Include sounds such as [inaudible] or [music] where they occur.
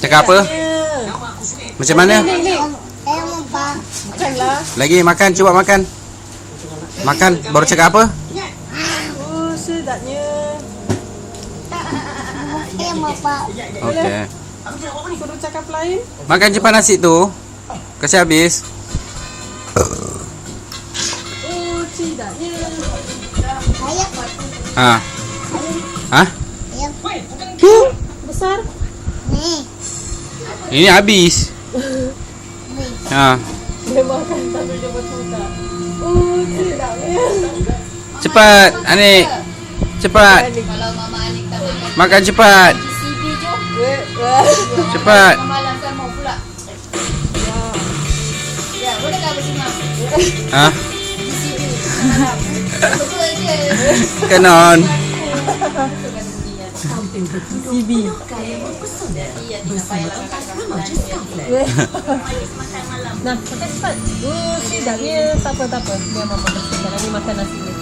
Cakap apa? Macam mana? Lagi makan, cuba makan. Makan, baru cakap apa? Okey. Cakap lain. Makan cepat nasi tu. Kasih habis. Ha. Ha? Besar. Ini habis. [laughs] Ha. Dia makan sambil dia bertuta. Oh, sedapnya. Cepat, Anik. Cepat. Kalau Mama Anik tak makan Makan cepat. Cepat. Malam mau pula. Ya? Ha? Kanon. Weh. Nah, makan cepat. Oh, sedapnya. Tak apa, tak apa. Biar mama bersihkan. Makan nasi ni.